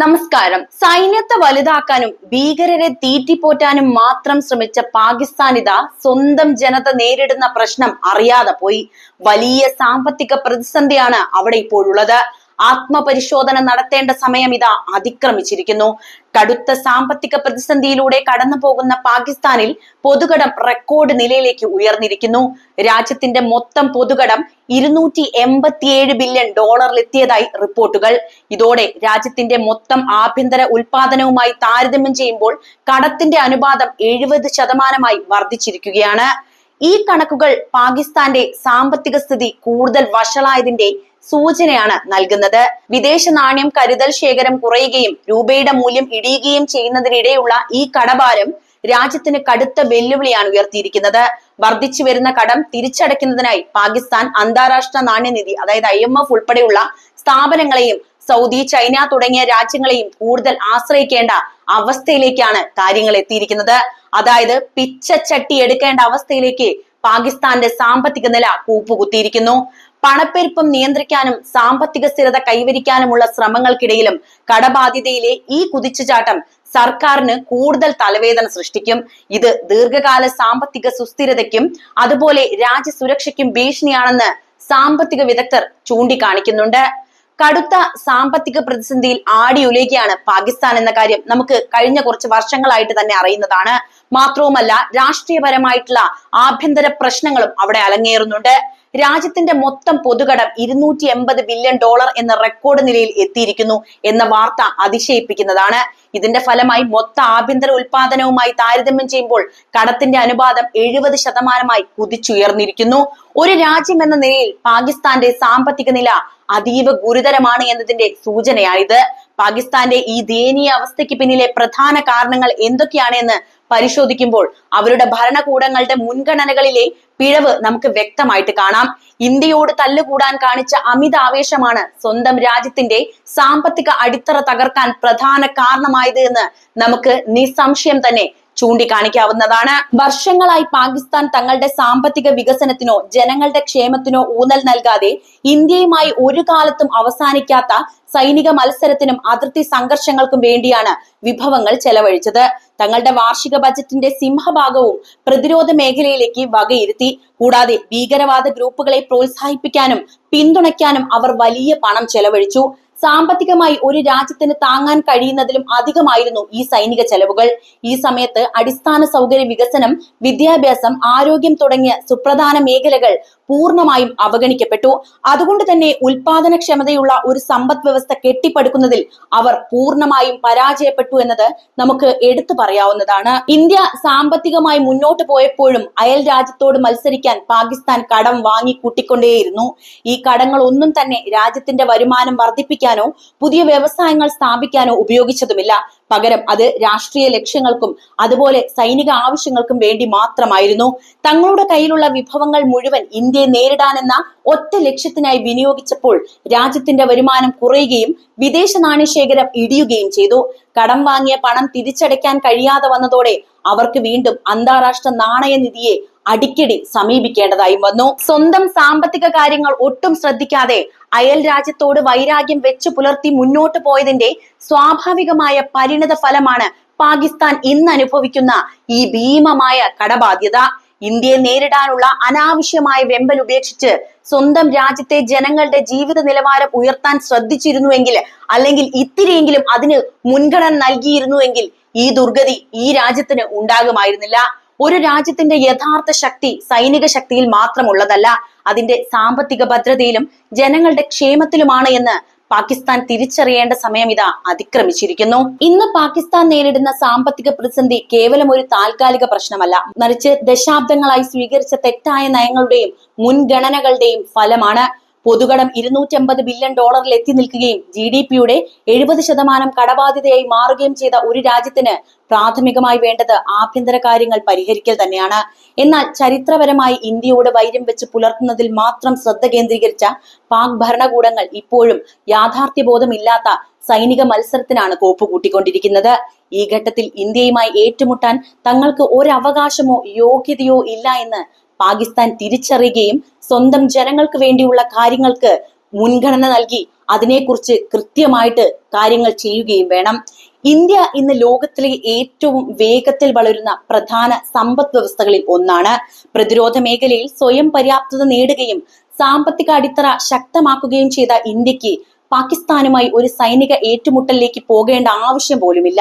നമസ്കാരം. സൈന്യത്തെ വലുതാക്കാനും ഭീകരരെ തീറ്റിപ്പോറ്റാനും മാത്രം ശ്രമിച്ച പാകിസ്ഥാൻ ഇതാ സ്വന്തം ജനത നേരിടുന്ന പ്രശ്നം അറിയാതെ പോയി. വലിയ സാമ്പത്തിക പ്രതിസന്ധിയാണ് അവിടെ ഇപ്പോഴുള്ളത്. ആത്മപരിശോധന നടത്തേണ്ട സമയം ഇതാ അതിക്രമിച്ചിരിക്കുന്നു. കടുത്ത സാമ്പത്തിക പ്രതിസന്ധിയിലൂടെ കടന്നു പോകുന്ന പാകിസ്ഥാനിൽ പൊതുകടം റെക്കോർഡ് നിലയിലേക്ക് ഉയർന്നിരിക്കുന്നു. രാജ്യത്തിന്റെ മൊത്തം പൊതുകടം ഇരുന്നൂറ്റി എൺപത്തിയേഴ് ബില്യൺ ഡോളറിലെത്തിയതായി റിപ്പോർട്ടുകൾ. ഇതോടെ രാജ്യത്തിന്റെ മൊത്തം ആഭ്യന്തര ഉൽപാദനവുമായി താരതമ്യം ചെയ്യുമ്പോൾ കടത്തിന്റെ അനുപാതം എഴുപത് ശതമാനമായി വർദ്ധിച്ചിരിക്കുകയാണ്. ഈ കണക്കുകൾ പാകിസ്ഥാന്റെ സാമ്പത്തിക സ്ഥിതി കൂടുതൽ വഷളായതിന്റെ സൂചനയാണ് നൽകുന്നത്. വിദേശ നാണ്യം കരുതൽ ശേഖരം കുറയുകയും രൂപയുടെ മൂല്യം ഇടിയുകയും ചെയ്യുന്നതിനിടെയുള്ള ഈ കടഭാരം രാജ്യത്തിന് കടുത്ത വെല്ലുവിളിയാണ് ഉയർത്തിയിരിക്കുന്നത്. വർദ്ധിച്ചു വരുന്ന കടം തിരിച്ചടയ്ക്കുന്നതിനായി പാകിസ്ഥാൻ അന്താരാഷ്ട്ര നാണ്യനിധി അതായത് ഐ എം എഫ് ഉൾപ്പെടെയുള്ള സ്ഥാപനങ്ങളെയും സൗദി ചൈന തുടങ്ങിയ രാജ്യങ്ങളെയും കൂടുതൽ ആശ്രയിക്കേണ്ട അവസ്ഥയിലേക്കാണ് കാര്യങ്ങൾ എത്തിയിരിക്കുന്നത്. അതായത് പിച്ചച്ചട്ടി എടുക്കേണ്ട അവസ്ഥയിലേക്ക് പാകിസ്ഥാന്റെ സാമ്പത്തിക നില കൂപ്പുകുത്തിയിരിക്കുന്നു. പണപ്പെരുപ്പം നിയന്ത്രിക്കാനും സാമ്പത്തിക സ്ഥിരത കൈവരിക്കാനുമുള്ള ശ്രമങ്ങൾക്കിടയിലും കടബാധ്യതയിലെ ഈ കുതിച്ചുചാട്ടം സർക്കാരിന് കൂടുതൽ തലവേദന സൃഷ്ടിക്കും. ഇത് ദീർഘകാല സാമ്പത്തിക സുസ്ഥിരതയ്ക്കും അതുപോലെ രാജ്യസുരക്ഷയ്ക്കും ഭീഷണിയാണെന്ന് സാമ്പത്തിക വിദഗ്ധർ ചൂണ്ടിക്കാണിക്കുന്നുണ്ട്. കടുത്ത സാമ്പത്തിക പ്രതിസന്ധിയിൽ ആടിയുലയുകയാണ് പാകിസ്ഥാൻ എന്ന കാര്യം നമുക്ക് കഴിഞ്ഞ കുറച്ച് വർഷങ്ങളായിട്ട് തന്നെ അറിയുന്നതാണ്. മാത്രവുമല്ല രാഷ്ട്രീയപരമായിട്ടുള്ള ആഭ്യന്തര പ്രശ്നങ്ങളും അവിടെ അലങ്ങേറുന്നുണ്ട് രാജ്യത്തിന്റെ മൊത്തം പൊതുകടം ഇരുന്നൂറ്റി എൺപത് ബില്യൺ ഡോളർ എന്ന റെക്കോർഡ് നിലയിൽ എത്തിയിരിക്കുന്നു എന്ന വാർത്ത അതിശയിപ്പിക്കുന്നതാണ്. ഇതിന്റെ ഫലമായി മൊത്ത ആഭ്യന്തര ഉൽപാദനവുമായി താരതമ്യം ചെയ്യുമ്പോൾ കടത്തിന്റെ അനുപാതം എഴുപത് ശതമാനമായി കുതിച്ചുയർന്നിരിക്കുന്നു. ഒരു രാജ്യം എന്ന നിലയിൽ പാകിസ്ഥാന്റെ സാമ്പത്തിക നില അതീവ ഗുരുതരമാണ് എന്നതിന്റെ സൂചനയാണിത്. പാകിസ്ഥാന്റെ ഈ ദയനീയ അവസ്ഥയ്ക്ക് പിന്നിലെ പ്രധാന കാരണങ്ങൾ എന്തൊക്കെയാണെന്ന് പരിശോധിക്കുമ്പോൾ അവരുടെ ഭരണകൂടങ്ങളുടെ മുൻഗണനകളിലെ പിഴവ് നമുക്ക് വ്യക്തമായിട്ട് കാണാം. ഇന്ത്യയോട് തല്ലുകൂടാൻ കാണിച്ച അമിത ആവേശമാണ് സ്വന്തം രാജ്യത്തിന്റെ സാമ്പത്തിക അടിത്തറ തകർക്കാൻ പ്രധാന കാരണമായത് എന്ന് നമുക്ക് നിസ്സംശയം തന്നെ ചൂണ്ടിക്കാണിക്കാവുന്നതാണ്. വർഷങ്ങളായി പാകിസ്ഥാൻ തങ്ങളുടെ സാമ്പത്തിക വികസനത്തിനോ ജനങ്ങളുടെ ക്ഷേമത്തിനോ ഊന്നൽ നൽകാതെ ഇന്ത്യയുമായി ഒരു കാലത്തും അവസാനിക്കാത്ത സൈനിക മത്സരത്തിനും അതിർത്തി സംഘർഷങ്ങൾക്കും വേണ്ടിയാണ് വിഭവങ്ങൾ ചെലവഴിച്ചത്. തങ്ങളുടെ വാർഷിക ബജറ്റിന്റെ സിംഹഭാഗവും പ്രതിരോധ മേഖലയിലേക്ക് വകയിരുത്തി. കൂടാതെ ഭീകരവാദ ഗ്രൂപ്പുകളെ പ്രോത്സാഹിപ്പിക്കാനും പിന്തുണയ്ക്കാനും അവർ വലിയ പണം ചെലവഴിച്ചു. സാമ്പത്തികമായി ഒരു രാജ്യത്തിന് താങ്ങാൻ കഴിയുന്നതിലും അധികമായിരുന്നു ഈ സൈനിക ചെലവുകൾ. ഈ സമയത്ത് അടിസ്ഥാന സൗകര്യ വികസനം വിദ്യാഭ്യാസം ആരോഗ്യം തുടങ്ങിയ സുപ്രധാന മേഖലകൾ പൂർണമായും അവഗണിക്കപ്പെട്ടു. അതുകൊണ്ട് തന്നെ ഉൽപാദനക്ഷമതയുള്ള ഒരു സമ്പദ് വ്യവസ്ഥ കെട്ടിപ്പടുക്കുന്നതിൽ അവർ പൂർണമായും പരാജയപ്പെട്ടു എന്നത് നമുക്ക് എടുത്തു പറയാവുന്നതാണ്. ഇന്ത്യ സാമ്പത്തികമായി മുന്നോട്ട് പോയപ്പോഴും അയൽ രാജ്യത്തോട് മത്സരിക്കാൻ പാകിസ്ഥാൻ കടം വാങ്ങി കൂട്ടിക്കൊണ്ടേയിരുന്നു. ഈ കടങ്ങൾ ഒന്നും തന്നെ രാജ്യത്തിന്റെ വരുമാനം വർദ്ധിപ്പിക്കാനോ പുതിയ വ്യവസായങ്ങൾ സ്ഥാപിക്കാനോ ഉപയോഗിച്ചതുമില്ല. പകരം അത് രാഷ്ട്രീയ ലക്ഷ്യങ്ങൾക്കും അതുപോലെ സൈനിക ആവശ്യങ്ങൾക്കും വേണ്ടി മാത്രമായിരുന്നു. തങ്ങളുടെ കയ്യിലുള്ള വിഭവങ്ങൾ മുഴുവൻ ഇന്ത്യയെ നേരിടാനെന്ന ഒറ്റ ലക്ഷ്യത്തിനായി വിനിയോഗിച്ചപ്പോൾ രാജ്യത്തിന്റെ വരുമാനം കുറയുകയും വിദേശ നാണ്യശേഖരം ഇടിയുകയും ചെയ്തു. കടം വാങ്ങിയ പണം തിരിച്ചടയ്ക്കാൻ കഴിയാതെ വന്നതോടെ അവർക്ക് വീണ്ടും അന്താരാഷ്ട്ര നാണയനിധിയെ അടിക്കടി സമീപിക്കേണ്ടതായും വന്നു. സ്വന്തം സാമ്പത്തിക കാര്യങ്ങൾ ഒട്ടും ശ്രദ്ധിക്കാതെ അയൽ രാജ്യത്തോട് വൈരാഗ്യം വെച്ചു പുലർത്തി മുന്നോട്ട് പോയതിന്റെ സ്വാഭാവികമായ പരിണത ഫലമാണ് പാകിസ്ഥാൻ ഇന്ന് അനുഭവിക്കുന്ന ഈ ഭീമമായ കടബാധ്യത. ഇന്ത്യയെ നേരിടാനുള്ള അനാവശ്യമായ വെമ്പൽ ഉപേക്ഷിച്ച് സ്വന്തം രാജ്യത്തെ ജനങ്ങളുടെ ജീവിത നിലവാരം ഉയർത്താൻ ശ്രദ്ധിച്ചിരുന്നുവെങ്കിൽ അല്ലെങ്കിൽ ഇത്തിരിയെങ്കിലും അതിന് മുൻഗണന നൽകിയിരുന്നുവെങ്കിൽ ഈ ദുർഗതി ഈ രാജ്യത്തിന് ഉണ്ടാകുമായിരുന്നില്ല. ഒരു രാജ്യത്തിന്റെ യഥാർത്ഥ ശക്തി സൈനിക ശക്തിയിൽ മാത്രമുള്ളതല്ല അതിന്റെ സാമ്പത്തിക ഭദ്രതയിലും ജനങ്ങളുടെ ക്ഷേമത്തിലുമാണ് എന്ന് പാകിസ്ഥാൻ തിരിച്ചറിയേണ്ട സമയം ഇതാ അതിക്രമിച്ചിരിക്കുന്നു. ഇന്ന് പാകിസ്ഥാൻ നേരിടുന്ന സാമ്പത്തിക പ്രതിസന്ധി കേവലം ഒരു താൽക്കാലിക പ്രശ്നമല്ല. മറിച്ച് ദശാബ്ദങ്ങളായി സ്വീകരിച്ച തെറ്റായ നയങ്ങളുടെയും മുൻഗണനകളുടെയും ഫലമാണ് പൊതുകടം ഇരുന്നൂറ്റമ്പത് ബില്യൺ ഡോളറിൽ എത്തി നിൽക്കുകയും ജി ഡി പിയുടെ എഴുപത് ശതമാനം കടബാധ്യതയായി മാറുകയും ചെയ്ത ഒരു രാജ്യത്തിന് പ്രാഥമികമായി വേണ്ടത് ആഭ്യന്തര കാര്യങ്ങൾ പരിഹരിക്കൽ തന്നെയാണ്. എന്നാൽ ചരിത്രപരമായി ഇന്ത്യയോട് വൈരം വെച്ച് പുലർത്തുന്നതിൽ മാത്രം ശ്രദ്ധ കേന്ദ്രീകരിച്ച പാക് ഭരണകൂടങ്ങൾ ഇപ്പോഴും യാഥാർത്ഥ്യബോധമില്ലാത്ത സൈനിക മത്സരത്തിനാണ് കോപ്പ് കൂട്ടിക്കൊണ്ടിരിക്കുന്നത്. ഈ ഘട്ടത്തിൽ ഇന്ത്യയുമായി ഏറ്റുമുട്ടാൻ തങ്ങൾക്ക് ഒരവകാശമോ യോഗ്യതയോ ഇല്ല എന്ന് പാകിസ്ഥാൻ തിരിച്ചറിയുകയും സ്വന്തം ജനങ്ങൾക്ക് വേണ്ടിയുള്ള കാര്യങ്ങൾക്ക് മുൻഗണന നൽകി അതിനെക്കുറിച്ച് കൃത്യമായിട്ട് കാര്യങ്ങൾ ചെയ്യുകയും വേണം. ഇന്ത്യ ഇന്ന് ലോകത്തിലെ ഏറ്റവും വേഗത്തിൽ വളരുന്ന പ്രധാന സമ്പദ് വ്യവസ്ഥകളിൽ ഒന്നാണ്. പ്രതിരോധ മേഖലയിൽ സ്വയം പര്യാപ്തത നേടുകയും സാമ്പത്തിക അടിത്തറ ശക്തമാക്കുകയും ചെയ്ത ഇന്ത്യയ്ക്ക് പാകിസ്ഥാനുമായി ഒരു സൈനിക ഏറ്റുമുട്ടലിലേക്ക് പോകേണ്ട ആവശ്യം പോലുമില്ല.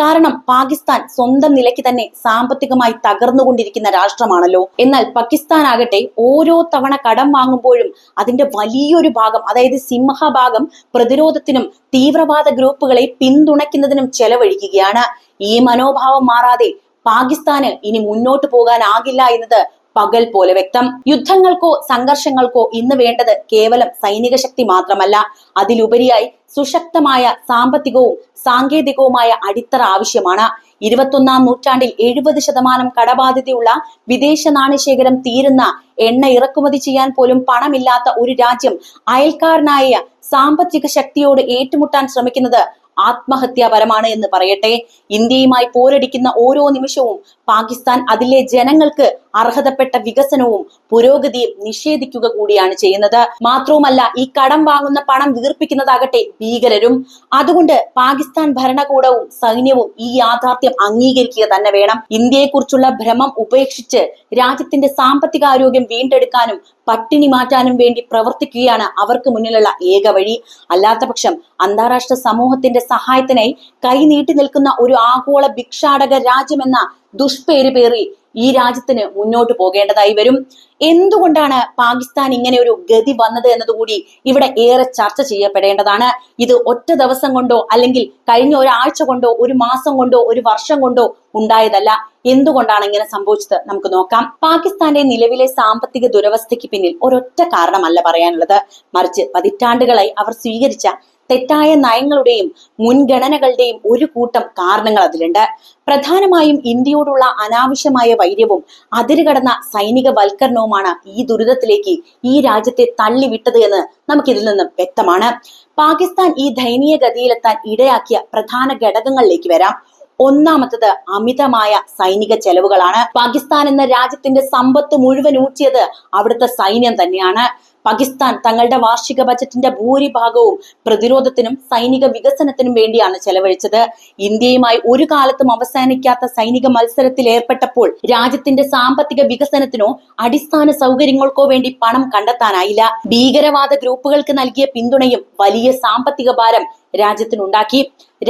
കാരണം പാകിസ്ഥാൻ സ്വന്തം നിലയ്ക്ക് തന്നെ സാമ്പത്തികമായി തകർന്നുകൊണ്ടിരിക്കുന്ന രാഷ്ട്രമാണല്ലോ. എന്നാൽ പാകിസ്ഥാൻ ആകട്ടെ ഓരോ തവണ കടം വാങ്ങുമ്പോഴും അതിന്റെ വലിയൊരു ഭാഗം അതായത് സിംഹഭാഗം പ്രതിരോധത്തിനും തീവ്രവാദ ഗ്രൂപ്പുകളെ പിന്തുണയ്ക്കുന്നതിനും ചെലവഴിക്കുകയാണ്. ഈ മനോഭാവം മാറാതെ പാകിസ്ഥാന് ഇനി മുന്നോട്ട് പോകാനാകില്ല എന്നത് പകൽ പോലെ വ്യക്തം. യുദ്ധങ്ങൾക്കോ സംഘർഷങ്ങൾക്കോ ഇന്ന് വേണ്ടത് കേവലം സൈനിക ശക്തി മാത്രമല്ല. അതിലുപരിയായി സുശക്തമായ സാമ്പത്തികവും സാങ്കേതികവുമായ അടിത്തറ ആവശ്യമാണ്. ഇരുപത്തൊന്നാം നൂറ്റാണ്ടിൽ എഴുപത് ശതമാനം കടബാധ്യതയുള്ള വിദേശ നാണ്യശേഖരം തീരുന്ന എണ്ണ ഇറക്കുമതി ചെയ്യാൻ പോലും പണമില്ലാത്ത ഒരു രാജ്യം അയൽക്കാരനായ സാമ്പത്തിക ശക്തിയോട് ഏറ്റുമുട്ടാൻ ശ്രമിക്കുന്നത് ആത്മഹത്യാപരമാണ് എന്ന് പറയട്ടെ. ഇന്ത്യയുമായി പോരടിക്കുന്ന ഓരോ നിമിഷവും പാകിസ്ഥാൻ അതിലെ ജനങ്ങൾക്ക് അർഹതപ്പെട്ട വികസനവും പുരോഗതിയും നിഷേധിക്കുക കൂടിയാണ് ചെയ്യുന്നത്. മാത്രവുമല്ല ഈ കടം വാങ്ങുന്ന പണം വീർപ്പിക്കുന്നതാകട്ടെ ഭീകരരും. അതുകൊണ്ട് പാകിസ്ഥാൻ ഭരണകൂടവും സൈന്യവും ഈ യാഥാർത്ഥ്യം അംഗീകരിക്കുക തന്നെ വേണം. ഇന്ത്യയെക്കുറിച്ചുള്ള ഭ്രമം ഉപേക്ഷിച്ച് രാജ്യത്തിന്റെ സാമ്പത്തിക ആരോഗ്യം വീണ്ടെടുക്കാനും പട്ടിണി മാറ്റാനും വേണ്ടി പ്രവർത്തിക്കുകയാണ് അവർക്ക് മുന്നിലുള്ള ഏക വഴി. അല്ലാത്ത പക്ഷം അന്താരാഷ്ട്ര സമൂഹത്തിന്റെ സഹായത്തിനായി കൈനീട്ടി നിൽക്കുന്ന ഒരു ആഗോള ഭിക്ഷാടക രാജ്യമെന്ന ദുഷ്പേര് പേറി ഈ രാജ്യത്തിന് മുന്നോട്ട് പോകേണ്ടതായി വരും. എന്തുകൊണ്ടാണ് പാകിസ്ഥാൻ ഇങ്ങനെ ഒരു ഗതി വന്നത് എന്നതുകൂടി ഇവിടെ ഏറെ ചർച്ച ചെയ്യപ്പെടേണ്ടതാണ്. ഇത് ഒറ്റ ദിവസം കൊണ്ടോ അല്ലെങ്കിൽ കഴിഞ്ഞ ഒരാഴ്ച കൊണ്ടോ ഒരു മാസം കൊണ്ടോ ഒരു വർഷം കൊണ്ടോ ഉണ്ടായതല്ല. എന്തുകൊണ്ടാണ് ഇങ്ങനെ സംഭവിച്ചത് നമുക്ക് നോക്കാം. പാകിസ്ഥാന്റെ നിലവിലെ സാമ്പത്തിക ദുരവസ്ഥയ്ക്ക് പിന്നിൽ ഒരൊറ്റ കാരണമല്ല പറയാനുള്ളത്. മറിച്ച് പതിറ്റാണ്ടുകളായി അവർ സ്വീകരിച്ച തെറ്റായ നയങ്ങളുടെയും മുൻഗണനകളുടെയും ഒരു കൂട്ടം കാരണങ്ങൾ അതിലുണ്ട്. പ്രധാനമായും ഇന്ത്യയോടുള്ള അനാവശ്യമായ വൈര്യവും അതിരുകടന്ന സൈനിക വൽക്കരണവുമാണ് ഈ ദുരിതത്തിലേക്ക് ഈ രാജ്യത്തെ തള്ളിവിട്ടത് എന്ന് നമുക്കിതിൽ നിന്നും വ്യക്തമാണ്. പാകിസ്ഥാൻ ഈ ദയനീയ ഗതിയിലെത്താൻ ഇടയാക്കിയ പ്രധാന ഘടകങ്ങളിലേക്ക് വരാം. ഒന്നാമത്തത് അമിതമായ സൈനിക ചെലവുകളാണ്. പാകിസ്ഥാൻ എന്ന രാജ്യത്തിന്റെ സമ്പത്ത് മുഴുവൻ ഊറ്റിയത് അവിടുത്തെ സൈന്യം തന്നെയാണ്. പാകിസ്ഥാൻ തങ്ങളുടെ വാർഷിക ബജറ്റിന്റെ ഭൂരിഭാഗവും പ്രതിരോധത്തിനും സൈനിക വികസനത്തിനും വേണ്ടിയാണ് ചെലവഴിച്ചത്. ഇന്ത്യയുമായി ഒരു കാലത്തും അവസാനിക്കാത്ത സൈനിക മത്സരത്തിൽ ഏർപ്പെട്ടപ്പോൾ രാജ്യത്തിന്റെ സാമ്പത്തിക വികസനത്തിനോ അടിസ്ഥാന സൗകര്യങ്ങൾക്കോ വേണ്ടി പണം കണ്ടെത്താനായില്ല. ഭീകരവാദ ഗ്രൂപ്പുകൾക്ക് നൽകിയ പിന്തുണയും വലിയ സാമ്പത്തിക ഭാരം രാജ്യത്തിനുണ്ടാക്കി.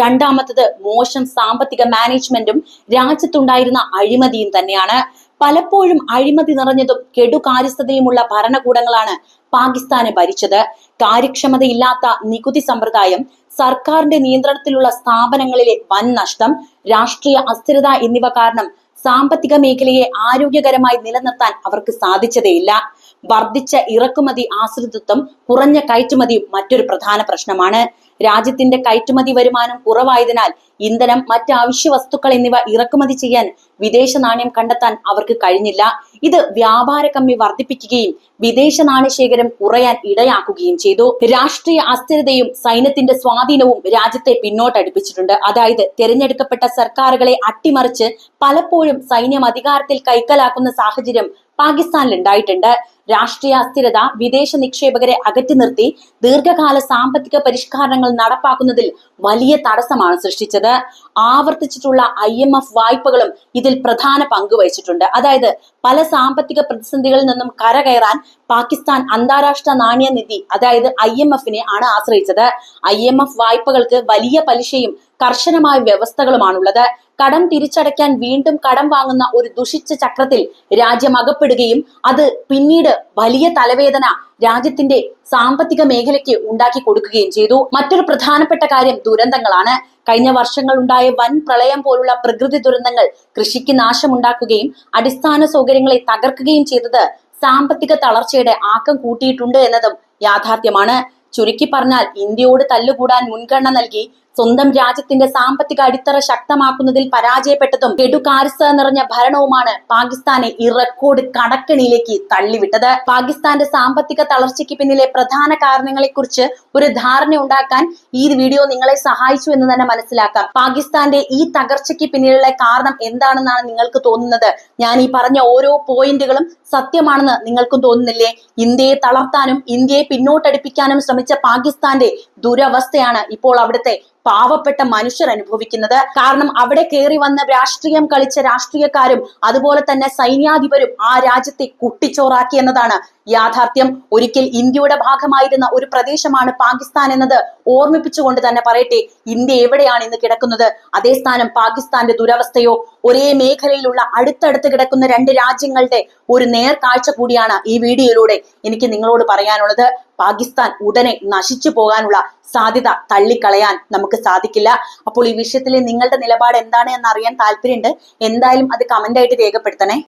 രണ്ടാമത്തത് മോശം സാമ്പത്തിക മാനേജ്മെന്റും രാജ്യത്തുണ്ടായിരുന്ന അഴിമതിയും തന്നെയാണ്. പലപ്പോഴും അഴിമതി നിറഞ്ഞതും കെടുകാര്യസ്ഥതയുമുള്ള ഭരണകൂടങ്ങളാണ് പാകിസ്ഥാനെ ഭരിച്ചത്. കാര്യക്ഷമതയില്ലാത്ത നികുതി സമ്പ്രദായം സർക്കാരിന്റെ നിയന്ത്രണത്തിലുള്ള സ്ഥാപനങ്ങളിലെ വൻ നഷ്ടം രാഷ്ട്രീയ അസ്ഥിരത എന്നിവ കാരണം സാമ്പത്തിക മേഖലയെ ആരോഗ്യകരമായി നിലനിർത്താൻ അവർക്ക് സാധിച്ചതേയില്ല. വർദ്ധിച്ച ഇറക്കുമതി ആശ്രിതത്വം കുറഞ്ഞ കയറ്റുമതിയും മറ്റൊരു പ്രധാന പ്രശ്നമാണ്. രാജ്യത്തിന്റെ കയറ്റുമതി വരുമാനം കുറവായതിനാൽ ഇന്ധനം മറ്റ് അവശ്യ വസ്തുക്കൾ എന്നിവ ഇറക്കുമതി ചെയ്യാൻ വിദേശ നാണയം കണ്ടെത്താൻ അവർക്ക് കഴിഞ്ഞില്ല. ഇത് വ്യാപാര കമ്മി വർദ്ധിപ്പിക്കുകയും വിദേശ നാണയശേഖരം കുറയാൻ ഇടയാക്കുകയും ചെയ്തു. രാഷ്ട്രീയ അസ്ഥിരതയും സൈന്യത്തിന്റെ സ്വാധീനവും രാജ്യത്തെ പിന്നോട്ടടുപ്പിച്ചിട്ടുണ്ട്. അതായത് തിരഞ്ഞെടുക്കപ്പെട്ട സർക്കാരുകളെ അട്ടിമറിച്ച് പലപ്പോഴും സൈന്യം അധികാരത്തിൽ കൈക്കലാക്കുന്ന സാഹചര്യം പാകിസ്ഥാനിൽ ഉണ്ടായിട്ടുണ്ട് രാഷ്ട്രീയ അസ്ഥിരത വിദേശ നിക്ഷേപകരെ അകറ്റി നിർത്തി ദീർഘകാല സാമ്പത്തിക പരിഷ്കാരങ്ങൾ നടപ്പാക്കുന്നതിൽ വലിയ തടസ്സമാണ് സൃഷ്ടിച്ചത്. ആവർത്തിച്ചിട്ടുള്ള ഐ എം എഫ് വായ്പകളും ഇതിൽ പ്രധാന പങ്ക് വഹിച്ചിട്ടുണ്ട്. അതായത് പല സാമ്പത്തിക പ്രതിസന്ധികളിൽ നിന്നും കരകയറാൻ പാകിസ്ഥാൻ അന്താരാഷ്ട്ര നാണയനിധി അതായത് ഐ എം എഫിനെ ആണ് ആശ്രയിച്ചത്. ഐ എം എഫ് വായ്പകൾക്ക് വലിയ പലിശയും കർശനമായ വ്യവസ്ഥകളുമാണുള്ളത്. കടം തിരിച്ചടയ്ക്കാൻ വീണ്ടും കടം വാങ്ങുന്ന ഒരു ദുഷിച്ച ചക്രത്തിൽ രാജ്യം അകപ്പെടുകയും അത് പിന്നീട് വലിയ തലവേദന രാജ്യത്തിന്റെ സാമ്പത്തിക മേഖലയ്ക്ക് ഉണ്ടാക്കി കൊടുക്കുകയും ചെയ്തു. മറ്റൊരു പ്രധാനപ്പെട്ട കാര്യം ദുരന്തങ്ങളാണ്. കഴിഞ്ഞ വർഷങ്ങളുണ്ടായ വൻ പ്രളയം പോലുള്ള പ്രകൃതി ദുരന്തങ്ങൾ കൃഷിക്ക് നാശമുണ്ടാക്കുകയും അടിസ്ഥാന സൗകര്യങ്ങളെ തകർക്കുകയും ചെയ്തത് സാമ്പത്തിക തളർച്ചയുടെ ആക്കം കൂട്ടിയിട്ടുണ്ട് എന്നതും യാഥാർത്ഥ്യമാണ്. ചുരുക്കി പറഞ്ഞാൽ ഇന്ത്യയോട് തല്ലുകൂടാൻ മുൻഗണന നൽകി സ്വന്തം രാജ്യത്തിന്റെ സാമ്പത്തിക അടിത്തറ ശക്തമാക്കുന്നതിൽ പരാജയപ്പെട്ടതും കെടുകാര്യസ്ഥത നിറഞ്ഞ ഭരണവുമാണ് പാകിസ്ഥാനെ ഈ റെക്കോർഡ് കടക്കണിയിലേക്ക് തള്ളിവിട്ടത്. പാകിസ്ഥാന്റെ സാമ്പത്തിക തളർച്ചയ്ക്ക് പിന്നിലെ പ്രധാന കാരണങ്ങളെക്കുറിച്ച് ഒരു ധാരണ ഉണ്ടാക്കാൻ ഈ വീഡിയോ നിങ്ങളെ സഹായിച്ചു എന്ന് തന്നെ മനസ്സിലാക്കാം. പാകിസ്ഥാന്റെ ഈ തകർച്ചയ്ക്ക് പിന്നിലുള്ള കാരണം എന്താണെന്നാണ് നിങ്ങൾക്ക് തോന്നുന്നത്? ഞാൻ ഈ പറഞ്ഞ ഓരോ പോയിന്റുകളും സത്യമാണെന്ന് നിങ്ങൾക്കും തോന്നുന്നില്ലേ? ഇന്ത്യയെ തളർത്താനും ഇന്ത്യയെ പിന്നോട്ടടിപ്പിക്കാനും ശ്രമിച്ച പാകിസ്ഥാന്റെ ദുരവസ്ഥയാണ് ഇപ്പോൾ അവിടുത്തെ പാവപ്പെട്ട മനുഷ്യർ അനുഭവിക്കുന്നത്. കാരണം അവിടെ കയറി വന്ന രാഷ്ട്രീയം കളിച്ച രാഷ്ട്രീയക്കാരും അതുപോലെ തന്നെ സൈന്യാധിപരും ആ രാജ്യത്തെ കുട്ടിച്ചോറാക്കി എന്നതാണ് യാഥാർത്ഥ്യം. ഒരിക്കൽ ഇന്ത്യയുടെ ഭാഗമായിരുന്ന ഒരു പ്രദേശമാണ് പാകിസ്ഥാൻ എന്നത്. ഓർമ്മിപ്പിച്ചുകൊണ്ട് തന്നെ പറയട്ടെ ഇന്ത്യ എവിടെയാണ് ഇന്ന് കിടക്കുന്നത്? അതേ സ്ഥാനം പാകിസ്ഥാന്റെ ദുരവസ്ഥയോ ഒരേ മേഖലയിലുള്ള അടുത്തടുത്ത് കിടക്കുന്ന രണ്ട് രാജ്യങ്ങളുടെ ഒരു നേർക്കാഴ്ച കൂടിയാണ് ഈ വീഡിയോയിലൂടെ എനിക്ക് നിങ്ങളോട് പറയാനുള്ളത്. പാകിസ്ഥാൻ ഉടനെ നശിച്ചു പോകാനുള്ള സാധ്യത തള്ളിക്കളയാൻ നമുക്ക് സാധിക്കില്ല. അപ്പോൾ ഈ വിഷയത്തിൽ നിങ്ങളുടെ നിലപാട് എന്താണ് എന്ന് അറിയാൻ താല്പര്യമുണ്ട്. എന്തായാലും അത് കമന്റ് ആയിട്ട് രേഖപ്പെടുത്തണേ.